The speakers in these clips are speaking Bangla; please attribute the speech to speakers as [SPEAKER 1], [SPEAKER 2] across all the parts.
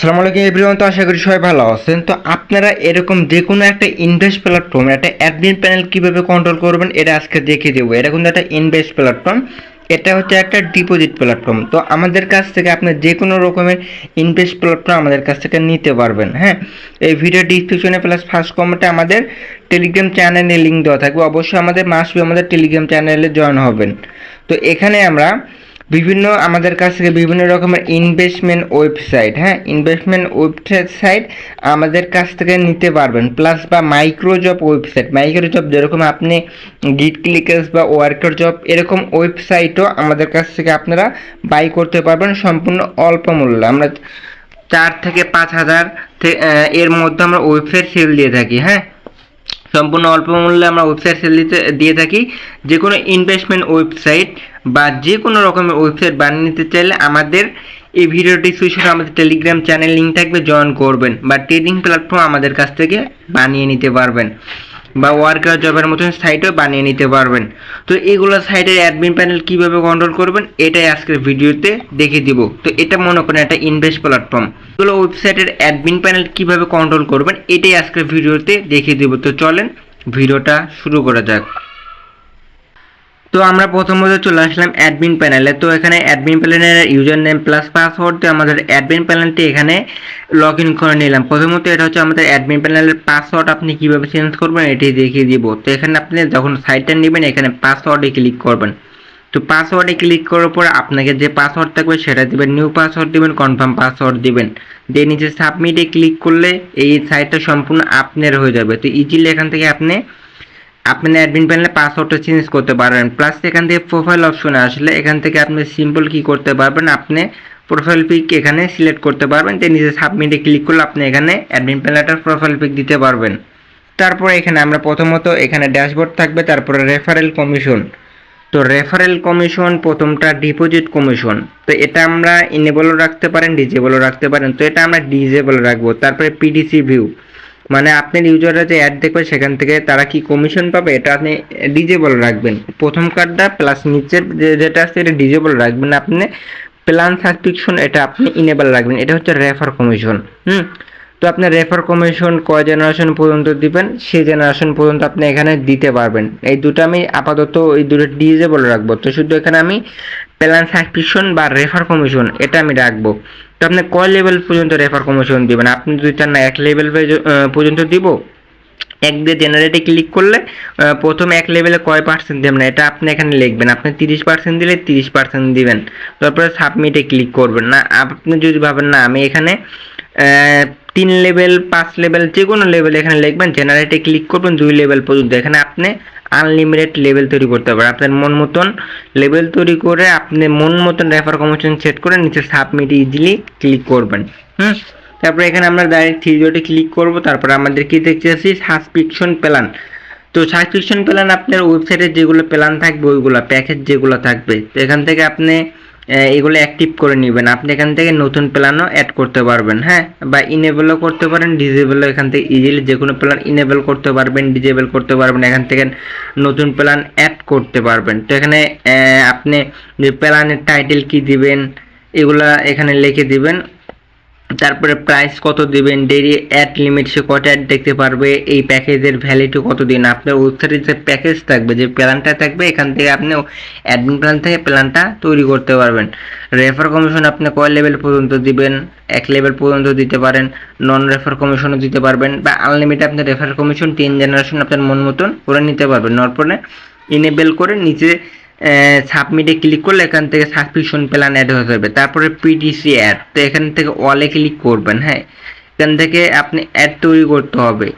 [SPEAKER 1] আসসালামু আলাইকুম এভরিওয়ান, তো আশা করি সবাই ভালো আছেন। তো আপনারা এরকম যে কোনো একটা ইনভেস্ট প্ল্যাটফর্ম একটা অ্যাডমিন প্যানেল কীভাবে কন্ট্রোল করবেন, এটা আজকে দেখিয়ে দেবো। এটা কিন্তু একটা ইনভেস্ট প্ল্যাটফর্ম এটা হচ্ছে একটা ডিপোজিট প্ল্যাটফর্ম তো আমাদের কাছ থেকে আপনি যে কোনো রকমের ইনভেস্ট প্ল্যাটফর্ম আমাদের কাছ থেকে নিতে পারবেন হ্যাঁ? এই ভিডিও ডিসক্রিপশনে প্লাস ফার্স্ট কমেন্টে আমাদের টেলিগ্রাম চ্যানেলে লিঙ্ক দেওয়া থাকবে। অবশ্যই আমাদের মাসবি আমাদের টেলিগ্রাম চ্যানেলে জয়েন হবেন। তো এখানে আমরা বিভিন্ন আমাদের কাছ থেকে বিভিন্ন রকমের ইনভেস্টমেন্ট ওয়েবসাইট হ্যাঁ? ইনভেস্টমেন্ট ওয়েবসাইট আমাদের কাছ থেকে নিতে পারবেন। প্লাস বা micro job website micro job যেরকম আপনি গিট ক্লিকার্স বা ওয়ার্কার জব এরকম ওয়েবসাইটও আমাদের কাছ থেকে আপনারা বাই করতে পারবেন সম্পূর্ণ অল্প মূল্যে। আমরা চার থেকে পাঁচ হাজার এর মধ্যে আমরা ওয়েবসাইট সেল দিয়ে থাকি হ্যাঁ? সম্পূর্ণ অল্প মূল্যে আমরা ওয়েবসাইট সেল দিতে, দিয়ে থাকি। যে কোনো ইনভেস্টমেন্ট ওয়েবসাইট বা যে কোনো রকমের ওয়েবসাইট বানিয়ে নিতে চাইলে আমাদের এই ভিডিও ডিসক্রিপশনে আমাদের টেলিগ্রাম চ্যানেল লিঙ্ক থাকবে জয়েন করবেন বা ট্রেডিং প্ল্যাটফর্ম আমাদের কাছ থেকে বানিয়ে নিতে পারবেন বা ওয়ার্কার জবের মতন সাইটও বানিয়ে নিতে পারবেন। তো এইগুলো সাইটের অ্যাডমিন প্যানেল কীভাবে কন্ট্রোল করবেন, এটাই আজকের ভিডিওতে দেখে দিব। তো এটা মনে করেন একটা ইনভেস্ট প্ল্যাটফর্ম এগুলো ওয়েবসাইটের অ্যাডমিন প্যানেল কীভাবে কন্ট্রোল করবেন, এটাই আজকের ভিডিওতে দেখে দিব। তো চলেন ভিডিওটা শুরু করা যাক। তো আমরা প্রথমত চলে আসলাম অ্যাডমিন প্যানেলে তো এখানে অ্যাডমিন প্যানেলের ইউজার নেম প্লাস পাসওয়ার্ড আমাদের অ্যাডমিন প্যানেলটি এখানে লগ ইন করে নিলাম। প্রথমত এটা হচ্ছে আমাদের অ্যাডমিন প্যানেলের পাসওয়ার্ড আপনি কীভাবে চেঞ্জ করবেন এটি দেখিয়ে দিব। তো এখানে আপনি যখন সাইটটা নেবেন, এখানে পাসওয়ার্ডে ক্লিক করবেন। তো পাসওয়ার্ডে ক্লিক করার পর আপনাকে যে পাসওয়ার্ড থাকবে সেটা দিবেন নিউ পাসওয়ার্ড দিবেন কনফার্ম পাসওয়ার্ড দিবেন। দিয়ে নিচে সাবমিটে ক্লিক করলে এই সাইটটা সম্পূর্ণ আপনার হয়ে যাবে। তো ইজিলি এখান থেকে আপনি আপনি অ্যাডমিন প্যানেলে পাসওয়ার্ডটা চেঞ্জ করতে পারবেন প্লাস এখান থেকে প্রোফাইল অপশনে আসলে এখান থেকে আপনি সিম্পল কি করতে পারবেন, আপনি প্রোফাইল পিক এখানে সিলেক্ট করতে পারবেন। তো নিজে সাবমিটে ক্লিক করলে আপনি এখানে অ্যাডমিন প্যানেলটার প্রোফাইল পিক দিতে পারবেন। তারপরে এখানে আমরা প্রথমত এখানে ড্যাশবোর্ড থাকবে, তারপরে রেফারেল কমিশন তো রেফারেল কমিশন প্রথমটা ডিপোজিট কমিশন তো এটা আমরা ইনেবলও রাখতে পারেন ডিজেবলও রাখতে পারেন। তো এটা আমরা ডিজেবল রাখব। তারপরে পিডিসি ভিউ মানে আপনার ইউজাররা যে অ্যাড দেখবে সেখান থেকে তারা কি কমিশন পাবে, এটা আপনি ডিজেবল রাখবেন। প্রথম কার্ডটা প্লাস নিচের যেটা আছে, এটা ডিজেবল রাখবেন আপনি। প্ল্যান সাবস্ক্রিপশন এটা আপনি ইনেবল রাখবেন। এটা হচ্ছে রেফার কমিশন হুম? তো আপনি রেফার কমিশন কয় জেনারেশন পর্যন্ত দিবেন, সেই জেনারেশন পর্যন্ত আপনি এখানে দিতে পারবেন। এই দুটো আমি আপাতত এই দুটো ডিজেবল রাখব। তো শুধু এখানে আমি প্ল্যান সাবস্ক্রিপশন বা রেফার কমিশন এটা আমি রাখব। তো আপনি কয় লেভেল পর্যন্ত রেফার কমিশন দিবেন? আপনি যদি চান না এক লেভেল পর্যন্ত দিব, এক দিয়ে জেনারেটে ক্লিক করলে প্রথম এক লেভেলে কয় পার্সেন্ট দেবেন এটা আপনি এখানে লিখবেন। আপনি তিরিশ পার্সেন্ট দিলে তিরিশ পার্সেন্ট দিবেন। তারপরে সাবমিটে ক্লিক করবেন। না, আপনি যদি ভাবেন না, আমি এখানে তিন লেভেল পাঁচ লেভেল যে কোনো লেভেল এখানে লিখবেন জেনারেটে ক্লিক করবেন, দুই লেভেল পর্যন্ত। এখানে আপনি আনলিমিটেড লেভেল তৈরি করতে পারেন আপনার মন মতন লেভেল তৈরি করে আপনি মন মতন রেফার কমিশন সেট করে নিচে সাবমিট ইজিলি ক্লিক করবেন। হুম? তারপরে এখানে আমরা ডাইরেক্ট থ্রি ডটে ক্লিক করব। তারপরে আমাদের কি দেখতে আসি? সাবস্ক্রিপশন প্ল্যান তো সাবস্ক্রিপশন প্ল্যান আপনার ওয়েবসাইটে যেগুলো প্ল্যান থাকবে, ওইগুলো প্যাকেজ যেগুলো থাকবে। এখান থেকে আপনি এগুলো অ্যাক্টিভ করে নেবেন। আপনি এখান থেকে নতুন প্ল্যানও অ্যাড করতে পারবেন হ্যাঁ? বা ইনেবলও করতে পারেন ডিজেবলও এখান থেকে ইজিলি যে কোনো প্ল্যান ইনেবল করতে পারবেন ডিজেবল করতে পারবেন, এখান থেকে নতুন প্ল্যান অ্যাড করতে পারবেন। তো এখানে আপনি প্ল্যানের টাইটেল কী দিবেন, এগুলা এখানে লিখে দিবেন। তারপরে প্রাইস কত দিবেন? ডেইলি অ্যাড লিমিট সে কত অ্যাড দেখতে পারবে? এই প্যাকেজের ভ্যালিটি কত দিন? আপনার ওয়েবসাইটে যে প্যাকেজ থাকবে, যে প্ল্যানটা থাকবে, এখান থেকে আপনি অ্যাডমিন প্ল্যান থেকে প্ল্যানটা তৈরি করতে পারবেন। রেফার কমিশন আপনি কয় লেভেল পর্যন্ত দিবেন? এক লেভেল পর্যন্ত দিতে পারেন। নন রেফার কমিশনও দিতে পারবেন। বা আনলিমিটেড আপনি রেফার কমিশন তিন জেনারেশন আপনার মন মতন করে নিতে পারবেন। নরপরে ইনেবেল করে নিচে সাবমিটে ক্লিক করলে এখান থেকে সাবস্ক্রিপশন প্ল্যান অ্যাড হয়ে যাবে। তারপরে পিডিসি অ্যাড তো এখান থেকে অলে ক্লিক করবেন হ্যাঁ? এখান থেকে আপনি অ্যাড তৈরি করতে হবে।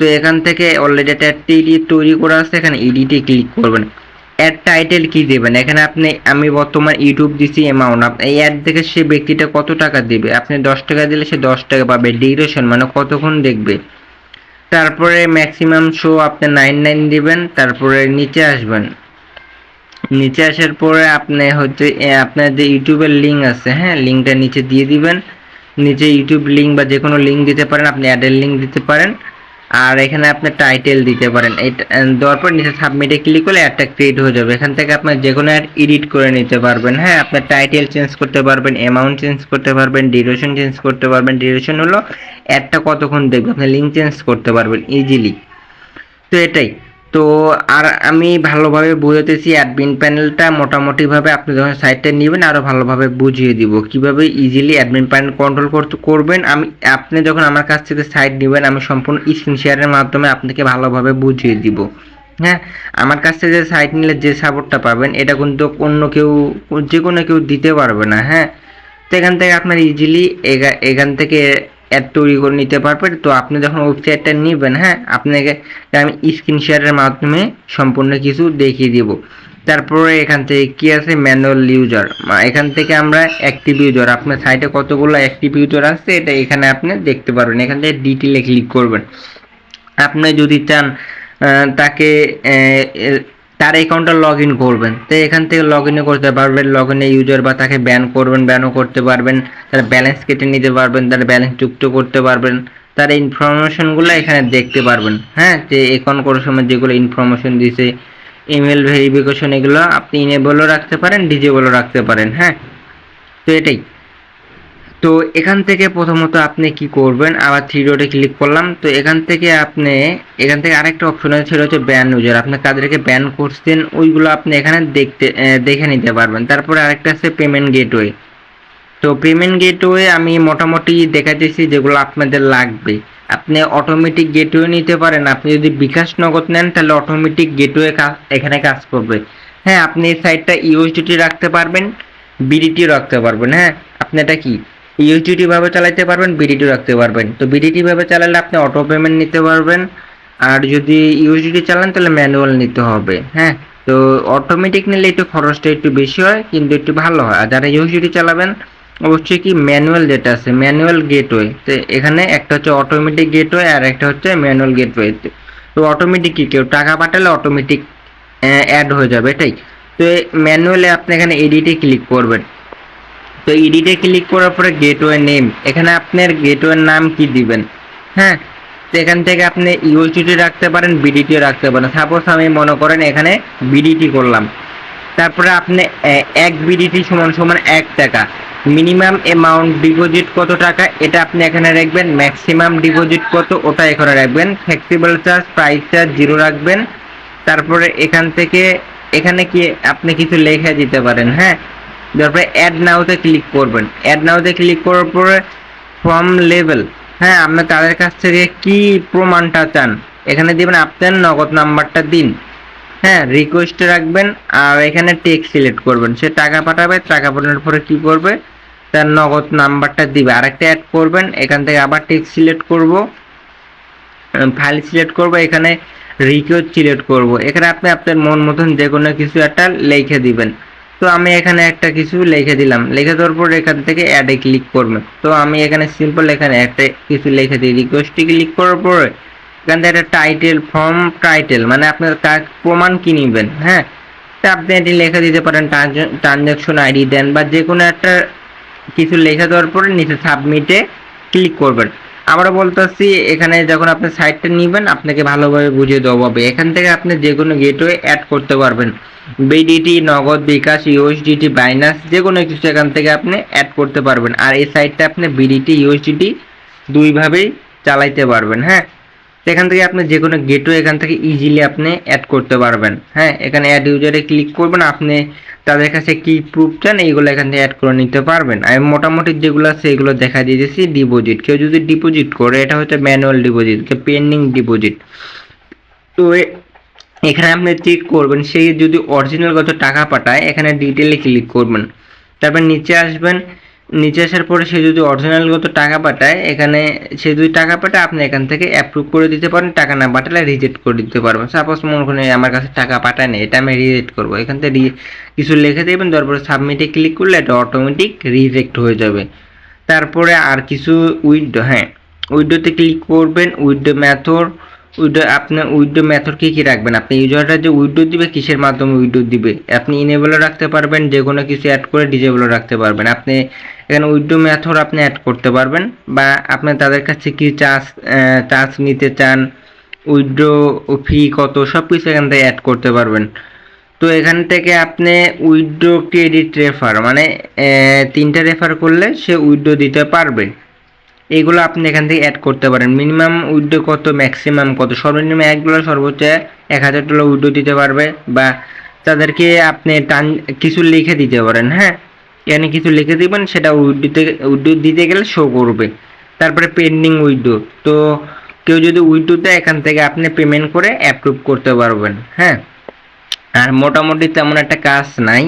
[SPEAKER 1] তো এখান থেকে অলরেডি একটা অ্যাডটি তৈরি করা আছে, এখানে ইডিটে ক্লিক করবেন। অ্যাড টাইটেল কি দেবেন? এখানে আপনি, আমি বর্তমান ইউটিউব দিছি অ্যামাউন্ট এই অ্যাড দেখে সে ব্যক্তিটা কত টাকা দেবে? আপনি দশ টাকা দিলে সে দশ টাকা পাবে। ডিউরেশন মানে কতক্ষণ দেখবে? তারপরে ম্যাক্সিমাম শো আপনি নাইন নাইন দেবেন, তারপরে নিচে আসবেন। নিচে আসার পরে আপনি হচ্ছে আপনার যে ইউটিউবের লিঙ্ক আছে হ্যাঁ? লিঙ্কটা নিচে দিয়ে দিবেন। নিচে ইউটিউব লিঙ্ক বা যে কোনো লিঙ্ক দিতে পারেন, আপনি অ্যাডের লিঙ্ক দিতে পারেন। আর এখানে আপনি টাইটেল দিতে পারেন। এই দেওয়ার পর নিচে সাবমিটে ক্লিক করলে অ্যাডটা ক্রিয়েট হয়ে যাবে। এখান থেকে আপনার যে কোনো অ্যাড এডিট করে নিতে পারবেন হ্যাঁ? আপনার টাইটেল চেঞ্জ করতে পারবেন অ্যামাউন্ট চেঞ্জ করতে পারবেন ডিউরেশন চেঞ্জ করতে পারবেন। ডিউরেশন হলো অ্যাডটা কতক্ষণ দেখবে? আপনি লিঙ্ক চেঞ্জ করতে পারবেন ইজিলি তো এটাই। তো আর আমি ভালোভাবে বুঝাতেছি অ্যাডমিন প্যানেলটা মোটামুটিভাবে আপনি যখন সাইটটা নেবেন আরও ভালোভাবে বুঝিয়ে দিব। কীভাবে ইজিলি অ্যাডমিন প্যানেল কন্ট্রোল করতে, করবেন? আমি, আপনি যখন আমার কাছ থেকে সাইট নেবেন, আমি সম্পূর্ণ স্ক্রিন শেয়ারের মাধ্যমে আপনাকে ভালোভাবে বুঝিয়ে দিব। হ্যাঁ? আমার কাছ থেকে সাইট নিলে যে সাপোর্টটা পাবেন, এটা কিন্তু অন্য কেউ, যে কোনো কেউ দিতে পারবে না। হ্যাঁ? তো এখান থেকে আপনার ইজিলি এখান থেকে অ্যাড তৈরি করে নিতে পারবেন। তো আপনি যখন ওয়েবসাইটটা নেবেন হ্যাঁ আপনাকে আমি স্ক্রিন শেয়ারের মাধ্যমে সম্পূর্ণ কিছু দেখিয়ে দিব। তারপরে এখান থেকে কি আছে? ম্যানুয়াল ইউজার এখান থেকে আমরা অ্যাক্টিভ ইউজার আপনার সাইটে কতগুলো অ্যাক্টিভ ইউজার আছে, এটা এখানে আপনি দেখতে পারবেন। এখান থেকে ডিটেলে ক্লিক করবেন। আপনি যদি চান তাকে তার অ্যাকাউন্টটা লগ ইন করবেন। তো এখান থেকে লগ ইনও করতে পারবেন লগ ইউজার বা তাকে ব্যান করবেন ব্যানও করতে পারবেন, তার ব্যালেন্স কেটে নিতে পারবেন, তার ব্যালেন্স যুক্ত করতে পারবেন, তার ইনফরমেশনগুলো এখানে দেখতে পারবেন। হ্যাঁ যে অ্যাকাউন্ট করার সময় যেগুলো ইনফরমেশন দিছে ইমেল ভেরিফিকেশন এগুলো আপনি ইনেবলও রাখতে পারেন ডিজেবলও রাখতে পারেন। হ্যাঁ তো এটাই। তো এখান থেকে প্রথমত আপনি কি করবেন? আবার থ্রি ডটে ক্লিক করলাম। তো এখান থেকে আপনি, এখান থেকে আরেকটা অপশন আছে, সেটা হচ্ছে ব্যান ইউজার আপনি কাদেরকে ব্যান করছেন, ওইগুলো আপনি এখানে দেখতে দেখে নিতে পারবেন। তারপরে আরেকটা আছে পেমেন্ট গেটওয়ে তো পেমেন্ট গেটওয়ে আমি মোটামুটি দেখাতেছি যেগুলো আপনাদের লাগবে। আপনি অটোমেটিক গেটওয়ে নিতে পারেন। আপনি যদি বিকাশ নগদ নেন, তাহলে অটোমেটিক গেটওয়ে কাজ এখানে কাজ করবে। হ্যাঁ আপনি এই সাইটটা ইউএসডিটি রাখতে পারবেন বিডিটি রাখতে পারবেন। হ্যাঁ আপনি এটা কি? ইউটিটি ভাবে চালাতে পারবেন বিডিটি রাখতে পারবেন। তো বিডিটি ভাবে চালালে আপনি অটো পেমেন্ট নিতে পারবেন, আর যদি ইউজিটি চালান তাহলে ম্যানুয়াল নিতে হবে হ্যাঁ? তো অটোমেটিক নিলে একটু খরচটা একটু বেশি হয়, কিন্তু একটু ভালো হয়। আর যারা ইউজিটি চালাবেন, অবশ্যই কি ম্যানুয়াল যেটা আছে ম্যানুয়াল গেটওয়ে তো এখানে একটা হচ্ছে অটোমেটিক গেটওয়ে আর একটা হচ্ছে ম্যানুয়াল গেটওয়ে তো অটোমেটিক কি কেউ টাকা পাঠালে অটোমেটিক অ্যাড হয়ে যাবে, এটাই। তো ম্যানুয়ালে আপনি এখানে এডিটে ক্লিক করবেন। তো এডিটে ক্লিক করার পরে গেটওয়ে নেম এখানে আপনার গেটওয়ের নাম কি দিবেন? হ্যাঁ তো এখান থেকে আপনি ইউএসডিটি রাখতে পারেন বিডিটিও রাখতে পারেন। সাপোজ আমি মনে করেন এখানে বিডিটি করলাম। তারপরে আপনি এক বিডিটি সমান সমান এক টাকা। মিনিমাম অ্যামাউন্ট ডিপোজিট কত টাকা, এটা আপনি এখানে রাখবেন। ম্যাক্সিমাম ডিপোজিট কত, ওটা এখানে রাখবেন। Flexible charge price charge zero রাখবেন। তারপরে এখান থেকে, এখানে কি আপনি কিছু লেখা দিতে পারেন হ্যাঁ? তারপরে অ্যাড নাওতে ক্লিক করবেন। অ্যাড নাওতে ক্লিক করার পরে ফর্ম লেভেল হ্যাঁ আপনি তাদের কাছ থেকে কি প্রমাণটা চান? এখানে দিবেন আপনার নগদ নাম্বারটা দিন। হ্যাঁ রিকোয়েস্ট রাখবেন আর এখানে টেক সিলেক্ট করবেন। সে টাকা পাঠাবে, টাকা পাঠানোর পরে কি করবে? তার নগদ নাম্বারটা দিবে। আরেকটা অ্যাড করবেন, এখান থেকে আবার টেক সিলেক্ট করব। ফাইল সিলেক্ট করব, এখানে রিকোয়েস্ট সিলেক্ট করব। এখানে আপনি আপনার মন মতন যে কোনো কিছু একটা লিখে দিবেন। তো আমি এখানে একটা কিছু লিখে দিলাম। লিখে দেওয়ার পর এখান থেকে অ্যাডে ক্লিক করবেন তো আমি এখানে সিম্পল এখানে একটা কিছু লিখে দিই। রিকোয়েস্টে ক্লিক করার পরে এখান থেকে একটা টাইটেল ফর্ম টাইটেল মানে আপনার কাজ প্রমাণ কি নিবেন হ্যাঁ? তা আপনি এটি লিখে দিতে পারেন ট্রানজাকশন আইডি দেন বা যে কোনো একটা কিছু লিখে দেওয়ার পরে নিচে সাবমিটে ক্লিক করবেন। আমরা বলতেছি, এখানে যখন আপনি সাইটটা নেবেন, আপনাকে ভালোভাবে বুঝিয়ে দেওয়া হবে এখান থেকে আপনি যে কোনো গেটওয়ে অ্যাড করতে পারবেন। বিডিটি নগদ বিকাশ ইউএসডিটি বাইনাস যে কোনো কিছু এখান থেকে আপনি অ্যাড করতে পারবেন। আর এই সাইটটা আপনি বিডিটি ইউএসডিটি দুইভাবেই চালাইতে পারবেন হ্যাঁ? এখান থেকে আপনি যে কোনো গেটওয়ে এখান থেকে ইজিলি আপনি অ্যাড করতে পারবেন হ্যাঁ? এখানে অ্যাড ইউজারে ক্লিক করবেন, আপনি তাদের কাছে কি প্রুফ চান, এইগুলো এখান থেকে অ্যাড করে নিতে পারবেন। আমি মোটামুটি যেগুলো আছে, এগুলো দেখা দিয়েছি। ডিপোজিট কেউ যদি ডিপোজিট করে, এটা হচ্ছে ম্যানুয়াল ডিপোজিট পেন্ডিং ডিপোজিট তো এখানে আপনি চেক করবেন সেই যদি অরিজিনাল কত টাকা পাঠায়, এখানে ডিটেলে ক্লিক করবেন। তারপর নিচে আসবেন নিচে আসার পরে সে যদি অরিজিনালগত টাকা পাঠায়, এখানে সে যদি টাকা পাঠায়, আপনি এখান থেকে অ্যাপ্রুভ করে দিতে পারেন, টাকা না পাঠালে রিজেক্ট করে দিতে পারবেন। সাপোজ মনে করেন আমার কাছে টাকা পাঠায় না এটা আমি রিজেক্ট করব। এখান থেকে কিছু লিখে দেবেন, তারপরে সাবমিটে ক্লিক করলে এটা অটোমেটিক রিজেক্ট হয়ে যাবে। তারপরে আর কিছু উইডো হ্যাঁ উইডোতে ক্লিক করবেন উইডো ম্যাথর উইডো, আপনি উইডো মেথড কি কি রাখবেন? আপনি ইউজারটা যে উইডো দিবে, কিসের মাধ্যমে উইডো দিবে? আপনি ইনেবলও রাখতে পারবেন, যে কোনো কিছু অ্যাড করে ডিজেবলও রাখতে পারবেন। আপনি এখানে উইডো মেথড আপনি অ্যাড করতে পারবেন, বা আপনি তাদের কাছে কি চার্জ চার্জ নিতে চান উইড্রো ফি কত সব কিছু এখান থেকে অ্যাড করতে পারবেন। তো এখান থেকে আপনি উইড্রো ক্রেডিট রেফার মানে তিনটা রেফার করলে সে উইডো দিতে পারবে। এগুলো আপনি এখান থেকে অ্যাড করতে পারেন। মিনিমাম উইড্রো কত ম্যাক্সিমাম কত? সর্বনিম্ন এক ডলার সর্বোচ্চ এক হাজার ডলার উইড্রো দিতে পারবে বা তাদেরকে আপনি টান, কিছু লিখে দিতে পারেন হ্যাঁ? এখানে কিছু লিখে দিবেন, সেটা উইড্রোতে উইড্রো দিতে গেলে শো করবে। তারপরে পেন্ডিং উইড্রো। তো কেউ যদি উইড্রো দেয় এখান থেকে আপনি পেমেন্ট করে অ্যাপ্রুভ করতে পারবেন হ্যাঁ? আর মোটামুটি তেমন একটা কাজ নাই।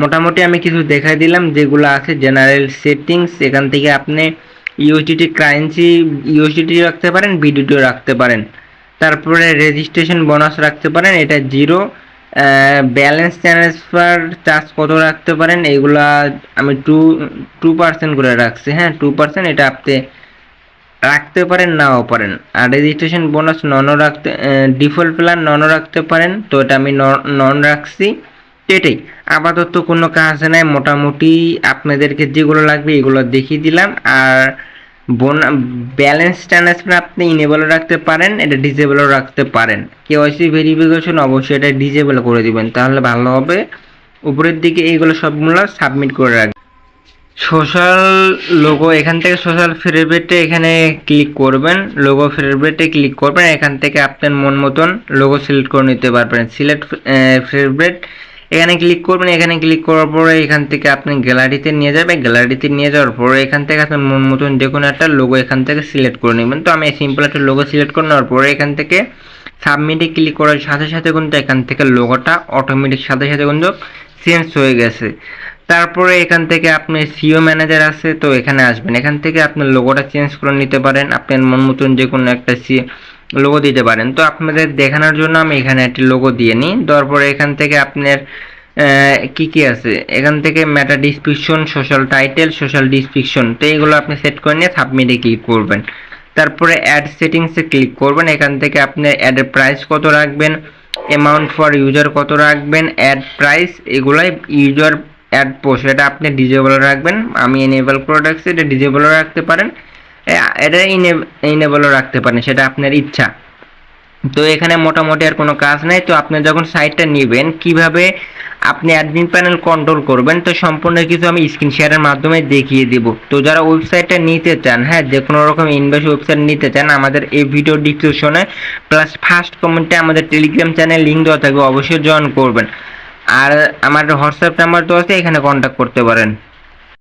[SPEAKER 1] মোটামুটি আমি কিছু দেখাই দিলাম, যেগুলো আছে জেনারেল সেটিংস এখান থেকে আপনি ইউএসডিটি কারেন্সি ইউএসডিটি রাখতে পারেন বিডিটিও রাখতে পারেন। তারপরে রেজিস্ট্রেশন বোনাস রাখতে পারেন, এটা জিরো ব্যালেন্স ট্রান্সফার চার্জ কত রাখতে পারেন, এগুলা আমি টু টু পার্সেন্ট করে রাখছি। হ্যাঁ টু পার্সেন্ট এটা আপনি রাখতে পারেন, নাও পারেন। আর রেজিস্ট্রেশন বোনাস ননও রাখতে ডিফল্ট প্ল্যান ননও রাখতে পারেন। তো এটা আমি নন রাখছি। এটাই আপাতত কোনো কাজ নাই, মোটামুটি আপনাদেরকে যেগুলো লাগবে এগুলো দেখিয়ে দিলাম। আর বোন ব্যালেন্স ট্রান্সফার আপনি ইনেবলও রাখতে পারেন, এটা ডিজেবলও রাখতে পারেন। কেওয়াইসি ভেরিফিকেশন অবশ্যই এটা ডিজেবল করে দিবেন, তাহলে ভালো হবে। উপরের দিকে এইগুলো সবগুলো সাবমিট করে রাখবেন সোশ্যাল লোগো এখান থেকে সোশ্যাল ফেভারিটে এখানে ক্লিক করবেন। লোগো ফেভারিটে ক্লিক করবেন, এখান থেকে আপনার মন মতন লোগো সিলেক্ট করে নিতে পারবেন। সিলেক্ট ফেভারিট এখানে ক্লিক করবেন, এখানে ক্লিক করার পরে এখান থেকে আপনি গ্যালারিতে নিয়ে যাবে গ্যালারিতে নিয়ে যাওয়ার পরে এখান থেকে আপনার মন মতন যে কোনো একটা লোগো এখান থেকে সিলেক্ট করে নেবেন। তো আমি সিম্পল একটা লোগো সিলেক্ট করে নেওয়ার পরে এখান থেকে সাবমিটে ক্লিক করার সাথে সাথে কিন্তু এখান থেকে লোগোটা অটোমেটিক সাথে সাথে কিন্তু চেঞ্জ হয়ে গেছে। তারপরে এখান থেকে আপনি সিও ম্যানেজার আছে, তো এখানে আসবেন। এখান থেকে আপনার লোগোটা চেঞ্জ করে নিতে পারেন। আপনার মন মতন যে কোনো একটা সি লোগো দিতে পারেন। তো আপনাদের দেখানোর জন্য আমি এখানে একটি লোগো দিয়ে নিই। দেওয়ার পরে এখান থেকে আপনার কি কি আছে? এখান থেকে meta description social title social description তো এইগুলো আপনি সেট করে নিয়ে সাবমিটে ক্লিক করবেন। তারপরে অ্যাড সেটিংসে ক্লিক করবেন। এখান থেকে আপনি অ্যাডের প্রাইস কত রাখবেন অ্যামাউন্ট ফর ইউজার কত রাখবেন অ্যাড প্রাইস এগুলাই ইউজার অ্যাড পোস্ট এটা আপনি ডিজেবল রাখবেন। আমি এনেবল রাখছি এটা ডিজেবলও রাখতে পারেন। এটা ইনেবলও রাখতে পারেন, সেটা আপনার ইচ্ছা। তো এখানে মোটামুটি আর কোনো কাজ নাই, তো আপনি যখন সাইটটা নেবেন, কীভাবে আপনি অ্যাডমিন প্যানেল কন্ট্রোল করবেন, তো সম্পূর্ণ কিছু আমি স্ক্রিন শেয়ারের মাধ্যমে দেখিয়ে দিব। তো যারা ওয়েবসাইটটা নিতে চান হ্যাঁ যে কোনো রকম ইনভেস ওয়েবসাইট নিতে চান, আমাদের এই ভিডিও ডিসক্রিপশনে প্লাস ফার্স্ট কমেন্টে আমাদের টেলিগ্রাম চ্যানেল লিঙ্ক দেওয়া থাকবে, অবশ্যই জয়েন করবেন। আর আমার হোয়াটসঅ্যাপ নাম্বার তো আছে, এখানে কন্ট্যাক্ট করতে পারেন।